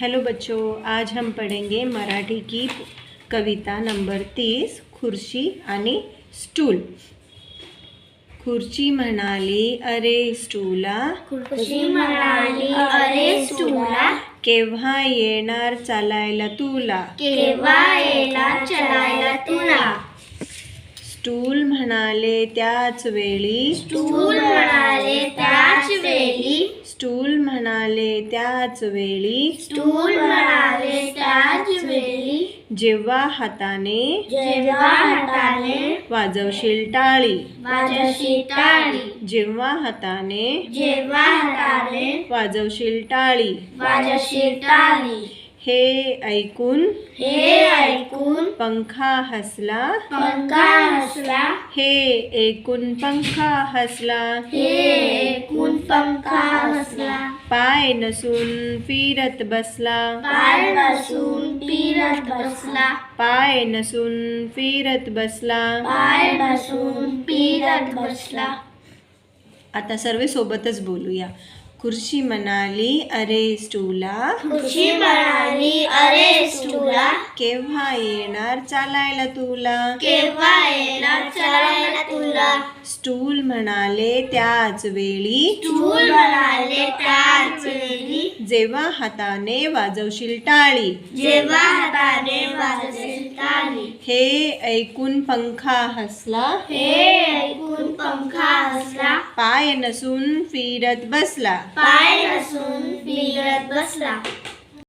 Hello बच्चों आज हम पढ़ेंगे मराठी की कविता नंबर तीस खुर्ची आणि स्टूल। खुर्ची म्हणाली अरे स्टूला. खुर्ची म्हणाली अरे स्टूला. केव्हा येणार चालायला तुला? केव्हा येणार चलायला स्टूल म्हणाले त्याच वेळी. स्टूल म्हणाले त्याच वेळी. स्टूल म्हणाले त्याच वेळी. स्टूल म्हणाले त्याच वेळी. जेव्हा हाताने जेव्हा हाताने वाजवशील टाळी. वाजशी टाळी. जेव्हा हाताने जेव्हा हाताने वाजवशील टाळी. वाजशी टाळी. हे ऐकून हे ऐकून पंखा हसला. पंखा हसला. हे ऐकून पंखा हसला. हे ऐकून पंखा हसला. पाय नसून फिरत बसला. पाय बसून फिरत बसला. पाय नसून फिरत बसला. पाय बसून फिरत बसला. आता सर्व सोबतच बोलूया. खुर्ची म्हणाली अरे स्टूला. खुशी म्हणाली अरे स्टूला. केव्हा येणार चालायला तुला? केव्हा येणार चलायला तुला? स्टूल म्हणाले त्याच वेळी. स्टूल म्हणाले त्याच वेळी. जेव्हा हाताने वाजवशील टाळी. जेव्हा हाताने वाजवशील टाळी. हे ऐकून पंखा हसला. हे ऐकून पंखा हसला पाय नसून फिरत बसला. पाय नसून फिरत बसला.